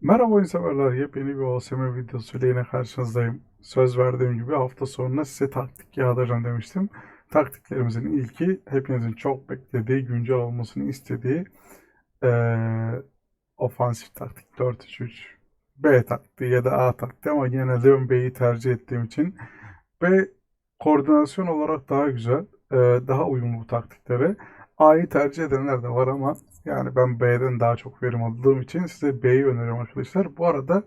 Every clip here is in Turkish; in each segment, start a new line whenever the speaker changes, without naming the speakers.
Merhaba oyun severler. Yepyeni bir OSM videosuyla yine karşınızdayım. Söz verdiğim gibi hafta sonuna size taktik yağdıracağım demiştim. Taktiklerimizin ilki hepinizin çok beklediği, güncel olmasını istediği eee ofansif taktik 4-3-3 B taktiği ya da A taktiği ama genelde ben B'yi tercih ettiğim için B koordinasyon olarak daha güzel, eee, daha uyumlu taktiklere. A'yı tercih edenler de var ama yani ben B'den daha çok verim aldığım için size B'yi öneriyorum arkadaşlar. Bu arada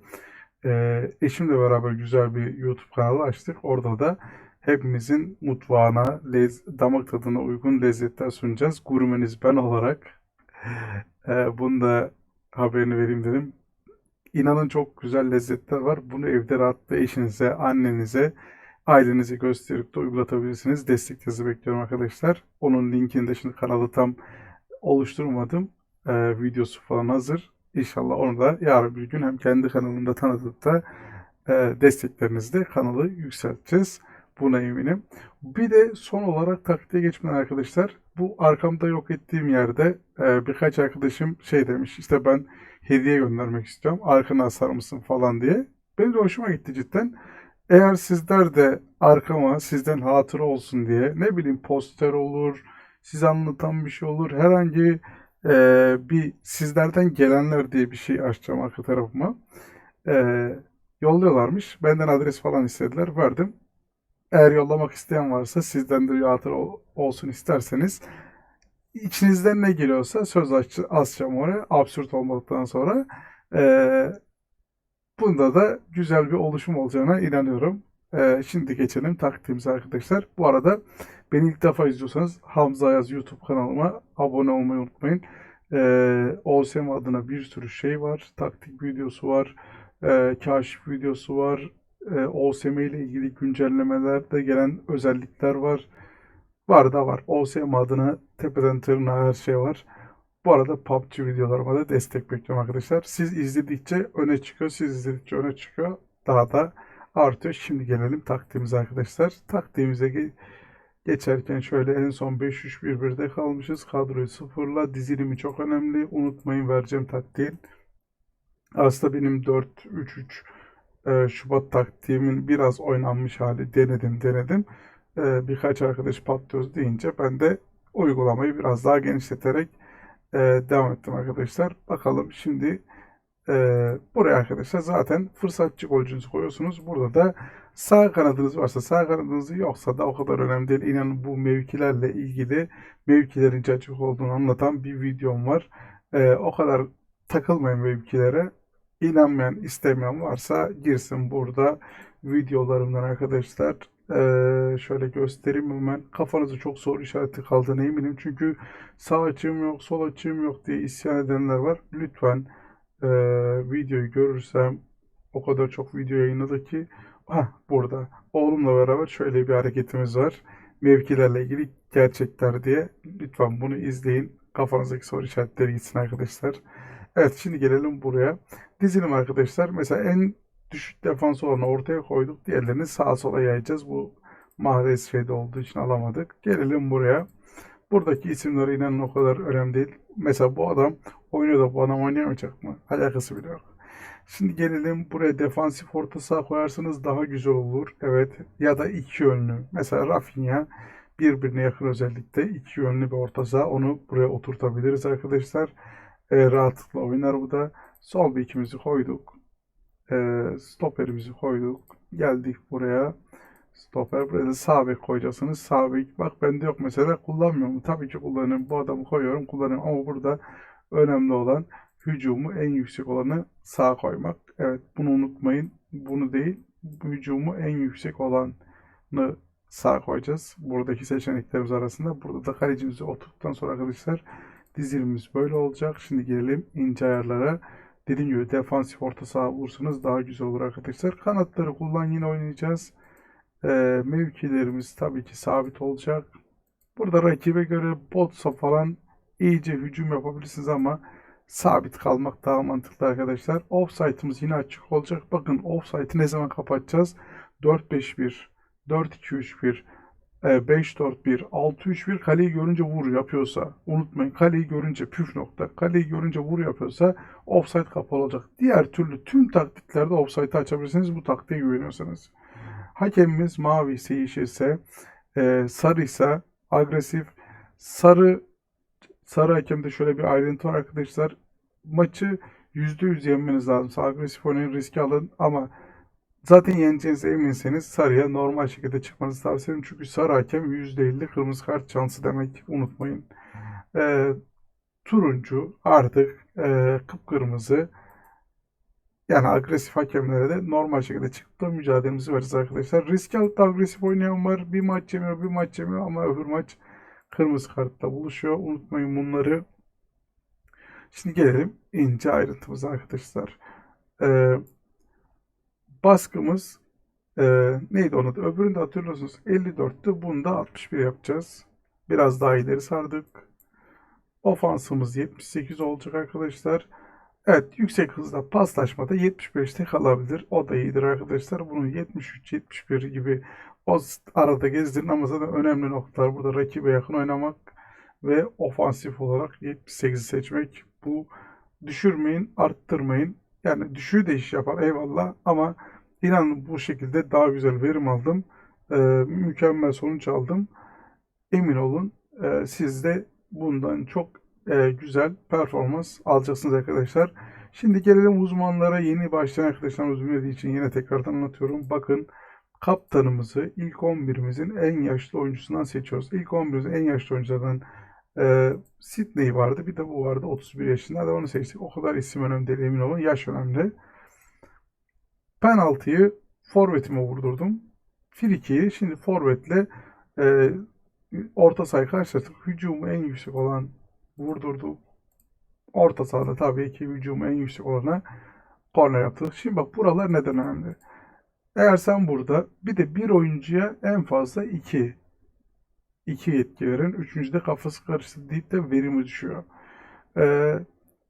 e, eşimle beraber güzel bir YouTube kanalı açtık. Orada da hepimizin mutfağına, lez- damak tadına uygun lezzetler sunacağız. Gurmeniz ben olarak. E, bunu da haberini vereyim dedim. İnanın çok güzel lezzetler var. Bunu evde rahatlıkla eşinize, annenize, ailenize gösterip de uygulatabilirsiniz. Desteklerinizi bekliyorum arkadaşlar. Onun linkini de şimdi kanalı tam oluşturmadım. Ee, videosu falan hazır. İnşallah onu da yarın bir gün hem kendi kanalımda tanıtıp da e, desteklerinizle kanalı yükselteceğiz. Buna eminim. Bir de son olarak taktiğe geçmeden arkadaşlar bu arkamda yok ettiğim yerde e, birkaç arkadaşım şey demiş işte ben hediye göndermek istiyorum arkana asar mısın falan diye. Benim de hoşuma gitti cidden. Eğer sizler de arkama sizden hatıra olsun diye ne bileyim poster olur, size anlatan bir şey olur. Herhangi e, bir sizlerden gelenler diye bir şey açacağım arka tarafıma. E, yolluyorlarmış. Benden adres falan istediler. Verdim. Eğer yollamak isteyen varsa sizden de bir hatıra ol- olsun isterseniz içinizden ne geliyorsa söz aç, asacağım oraya. Absürt olmadıktan sonra. E, bunda da güzel bir oluşum olacağına inanıyorum. E, şimdi geçelim taktiğimize arkadaşlar. Bu arada Beni ilk defa izliyorsanız Hamza Yaz YouTube kanalıma abone olmayı unutmayın. Ee, OSM adına bir sürü şey var. Taktik videosu var. E, kaşif videosu var. E, OSM ile ilgili güncellemelerde gelen özellikler var. Var da var. OSM adına tepeden tırnağa her şey var. Bu arada PUBG videolarıma da destek bekliyorum arkadaşlar. Siz izledikçe öne çıkıyor. Siz izledikçe öne çıkıyor. Daha da artıyor. Şimdi gelelim taktiğimize arkadaşlar. Taktiğimize ge- Geçerken şöyle en son 5-3-1-1'de kalmışız. Kadroyu sıfırla. Dizilimi çok önemli. Unutmayın vereceğim taktiğin. Aslında benim 4-3-3 e, Şubat taktiğimin biraz oynanmış hali denedim denedim. E, birkaç arkadaş patlıyoruz deyince ben de uygulamayı biraz daha genişleterek e, devam ettim arkadaşlar. Bakalım şimdi e, buraya arkadaşlar zaten fırsatçı golcünüzü koyuyorsunuz. Burada da Sağ kanadınız varsa sağ kanadınız yoksa da o kadar önemli değil. İnanın bu mevkilerle ilgili mevkilerin cacık olduğunu anlatan bir videom var. Ee, o kadar takılmayın mevkilere. İnanmayan, istemeyen varsa girsin burada videolarımdan arkadaşlar. Ee, şöyle göstereyim hemen. Kafanızı çok soru işareti kaldığına eminim. Çünkü sağ açığım yok, sol açığım yok diye isyan edenler var. Lütfen e, videoyu görürsem o kadar çok video yayınladı ki Hah burada. Oğlumla beraber şöyle bir hareketimiz var. Mevkilerle ilgili gerçekler diye. Lütfen bunu izleyin. Kafanızdaki soru işaretleri gitsin arkadaşlar. Evet şimdi gelelim buraya. Dizilim arkadaşlar. Mesela en düşük defans olanı ortaya koyduk. Diğerlerini sağa sola yayacağız. Bu mahrez şeyde olduğu için alamadık. Gelelim buraya. Buradaki isimler inanın o kadar önemli değil. Mesela bu adam oynuyor da bu adam oynayamayacak mı? Alakası bile yok. Şimdi gelelim buraya defansif orta saha koyarsanız daha güzel olur. Evet ya da iki yönlü. Mesela Rafinha birbirine yakın özellikle iki yönlü bir orta saha. Onu buraya oturtabiliriz arkadaşlar. E, rahatlıkla oynar bu da. Sol bekimizi koyduk. E, stoperimizi koyduk. Geldik buraya. Stoper. Buraya da sağ koyacaksınız. Sağ bek. Bak bende yok mesela. Kullanmıyorum. Tabii ki kullanıyorum. Bu adamı koyuyorum. Kullanıyorum. Ama burada önemli olan hücumu en yüksek olanı sağa koymak. Evet bunu unutmayın. Bunu değil. Hücumu en yüksek olanı sağa koyacağız. Buradaki seçeneklerimiz arasında. Burada da kalecimizi oturttuktan sonra arkadaşlar dizilimimiz böyle olacak. Şimdi gelelim ince ayarlara. Dediğim gibi defansif orta saha vursanız daha güzel olur arkadaşlar. Kanatları kullan yine oynayacağız. Ee, mevkilerimiz tabii ki sabit olacak. Burada rakibe göre botsa falan iyice hücum yapabilirsiniz ama sabit kalmak daha mantıklı arkadaşlar. Offside'ımız yine açık olacak. Bakın offside'ı ne zaman kapatacağız? 4-5-1, 4-2-3-1, e, 5-4-1, 6-3-1 kaleyi görünce vur yapıyorsa, unutmayın kaleyi görünce püf nokta, kaleyi görünce vur yapıyorsa offside kapalı olacak. Diğer türlü tüm taktiklerde offside'ı açabilirsiniz bu taktiğe güveniyorsanız. Hakemimiz mavi ise yeşilse, e, sarı ise agresif, sarı sarı hakemde şöyle bir ayrıntı var arkadaşlar. Maçı %100 yenmeniz lazım. Agresif oynayın, riski alın ama zaten yeneceğinize eminseniz sarıya normal şekilde çıkmanızı tavsiye ederim. Çünkü sarı hakem %50 kırmızı kart şansı demek unutmayın. Ee, turuncu artık e, kıpkırmızı yani agresif hakemlere de normal şekilde çıkıp mücadelemizi vereceğiz arkadaşlar. Risk alıp agresif oynayan var. Bir maç yemiyor, bir maç yemiyor ama öbür maç kırmızı kartla buluşuyor. Unutmayın bunları. Şimdi gelelim ince ayrıntımıza arkadaşlar. Ee, baskımız e, neydi onun adı? Öbürünü de hatırlıyorsunuz. 54'tü. Bunu da 61 yapacağız. Biraz daha ileri sardık. Ofansımız 78 olacak arkadaşlar. Evet yüksek hızda paslaşmada 75'te kalabilir. O da iyidir arkadaşlar. Bunu 73-71 gibi o arada gezdirin ama zaten önemli noktalar burada rakibe yakın oynamak ve ofansif olarak 78'i seçmek. Bu düşürmeyin, arttırmayın. Yani düşüğü de iş yapar eyvallah ama inanın bu şekilde daha güzel verim aldım. Ee, mükemmel sonuç aldım. Emin olun e, siz de bundan çok e, güzel performans alacaksınız arkadaşlar. Şimdi gelelim uzmanlara yeni başlayan arkadaşlarımız bilmediği için yine tekrardan anlatıyorum. Bakın kaptanımızı ilk 11'imizin en yaşlı oyuncusundan seçiyoruz. İlk 11'imizin en yaşlı oyunculardan e, Sidney vardı. Bir de bu vardı 31 yaşında da onu seçtik. O kadar isim önemli değil emin olun. Yaş önemli. Penaltıyı forvetime vurdurdum. Frikiyi şimdi forvetle e, orta sayı karşılaştık. Hücumu en yüksek olan vurdurdu. Orta sahada tabii ki hücumu en yüksek olana korner yaptı. Şimdi bak buralar neden önemli? Eğer sen burada bir de bir oyuncuya en fazla iki iki yetki verin. Üçüncüde kafası karıştı deyip de verimi düşüyor. Ee,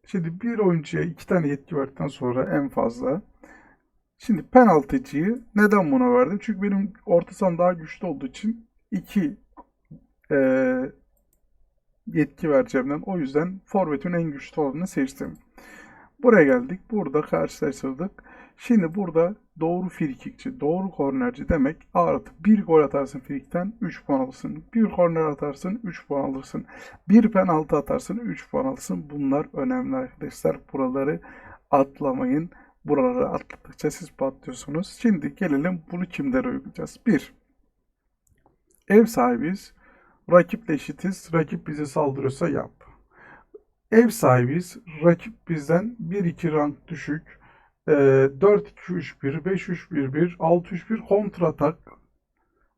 şimdi bir oyuncuya iki tane yetki verdikten sonra en fazla Şimdi penaltıcıyı neden buna verdim? Çünkü benim orta saham daha güçlü olduğu için iki e, yetki vereceğimden o yüzden forvetin en güçlü olanını seçtim. Buraya geldik. Burada karşılaştırdık. Şimdi burada doğru frikikçi, doğru kornerci demek artı bir gol atarsın frikten 3 puan alırsın. Bir korner atarsın 3 puan alırsın. Bir penaltı atarsın 3 puan alırsın. Bunlar önemli arkadaşlar. Buraları atlamayın. Buraları atladıkça siz patlıyorsunuz. Şimdi gelelim bunu kimlere uygulayacağız. 1. Ev sahibiyiz. Rakiple eşitiz. Rakip bize saldırıyorsa yap. Ev sahibiyiz. Rakip bizden 1-2 rank düşük. E, 4-2-3-1, 5-3-1-1, 6-3-1 kontratak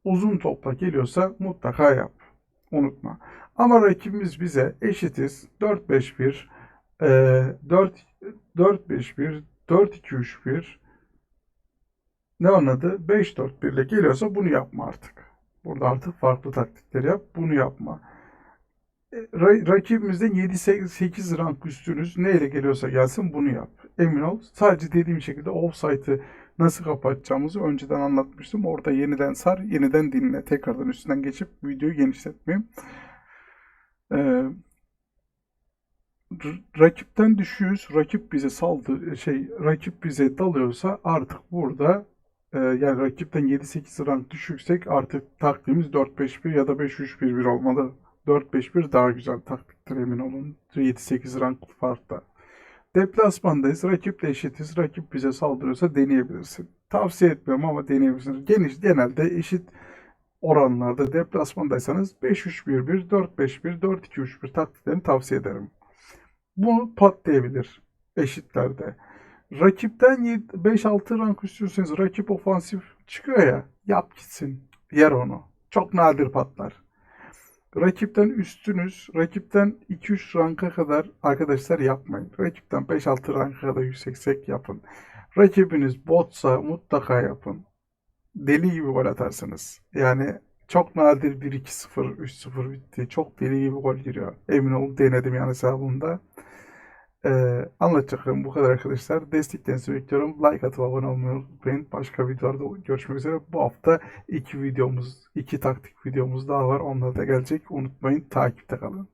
uzun topla geliyorsa mutlaka yap. Unutma. Ama rakibimiz bize eşitiz. 4-5-1, e, 4-5-1, 4-2-3-1 ne anladı? 5-4-1 ile geliyorsa bunu yapma artık. Burada artık farklı taktikleri yap. Bunu yapma. E, Ra rakibimizden 7-8 rank üstünüz neyle geliyorsa gelsin bunu yap. Emin ol. Sadece dediğim şekilde offside'ı nasıl kapatacağımızı önceden anlatmıştım. Orada yeniden sar, yeniden dinle. Tekrardan üstünden geçip videoyu genişletmeyeyim. Ee, rakipten düşüyoruz. Rakip bize saldı şey rakip bize dalıyorsa artık burada e, yani rakipten 7-8 rank düşüksek artık taktiğimiz 4-5-1 ya da 5-3-1-1 olmalı. 4-5-1 daha güzel taktiktir emin olun. 7-8 rank farkta. Deplasmandayız. Rakiple eşitiz. Rakip bize saldırıyorsa deneyebilirsin. Tavsiye etmiyorum ama deneyebilirsiniz. Geniş, genelde eşit oranlarda deplasmandaysanız 5-3-1-1, 4-5-1, 4-2-3-1 taktiklerini tavsiye ederim. Bu patlayabilir eşitlerde. Rakipten 5-6 rank istiyorsanız rakip ofansif çıkıyor ya yap gitsin. Yer onu. Çok nadir patlar. Rakipten üstünüz, rakipten 2-3 ranka kadar arkadaşlar yapmayın. Rakipten 5-6 ranka kadar yükseksek yapın. Rakibiniz botsa mutlaka yapın. Deli gibi gol atarsınız. Yani çok nadir 1-2-0, 3-0 bitti. Çok deli gibi gol giriyor. Emin olun denedim yani hesabımda. Ee, anlatacaklarım bu kadar arkadaşlar. Desteklerinizi bekliyorum. Like atıp abone olmayı unutmayın. Başka videolarda görüşmek üzere. Bu hafta iki videomuz, iki taktik videomuz daha var. Onlar da gelecek. Unutmayın. Takipte kalın.